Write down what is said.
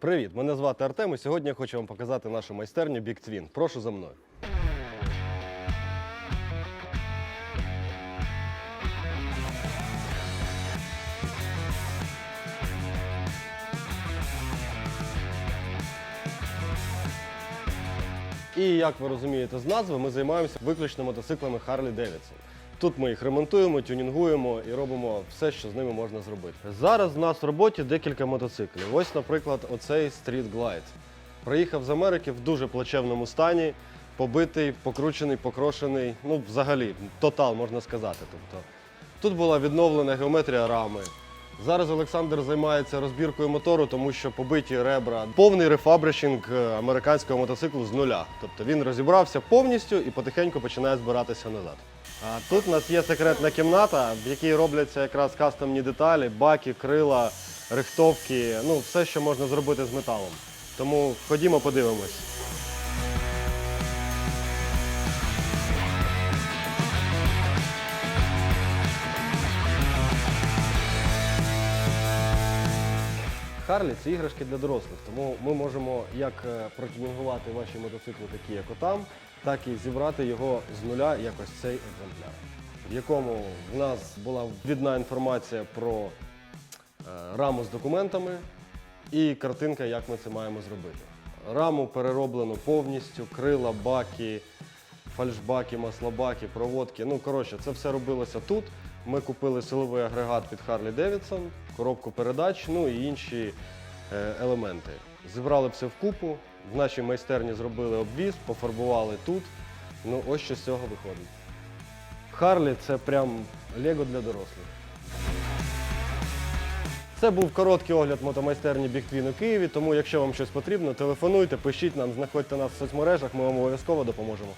Привіт, мене звати Артем і сьогодні я хочу вам показати нашу майстерню Big Twin. Прошу за мною. І як ви розумієте з назви, ми займаємося виключно мотоциклами Harley Davidson. Тут ми їх ремонтуємо, тюнінгуємо і робимо все, що з ними можна зробити. Зараз в нас в роботі декілька мотоциклів. Ось, наприклад, оцей Street Glide. Приїхав з Америки в дуже плачевному стані, побитий, покручений, покрошений. Ну, взагалі, тотал можна сказати. Тобто, тут була відновлена геометрія рами. Зараз Олександр займається розбіркою мотору, тому що побиті ребра, повний рефабришинг е, американського мотоциклу з нуля. Тобто він розібрався повністю і потихеньку починає збиратися назад. Тут у нас є секретна кімната, в якій робляться якраз кастомні деталі, баки, крила, рихтовки, ну все, що можна зробити з металом. Тому ходімо, подивимось. Харлі це іграшки для дорослих, тому ми можемо як е, протюнінгувати ваші мотоцикли, такі як отам, так і зібрати його з нуля, як ось цей екземпляр, в якому в нас була відна інформація про е, раму з документами і картинка, як ми це маємо зробити. Раму перероблено повністю, крила, баки, фальшбаки, маслобаки, проводки. Ну, коротше, це все робилося тут. Ми купили силовий агрегат під Harley Davidson, коробку передач, ну і інші е, елементи. Зібрали все вкупу, в нашій майстерні зробили обвіз, пофарбували тут. Ну, ось що з цього виходить. Харлі це прям Лего для дорослих. Це був короткий огляд мотомайстерні Бігтвін у Києві, тому якщо вам щось потрібно, телефонуйте, пишіть нам, знаходьте нас в соцмережах, ми вам обов'язково допоможемо.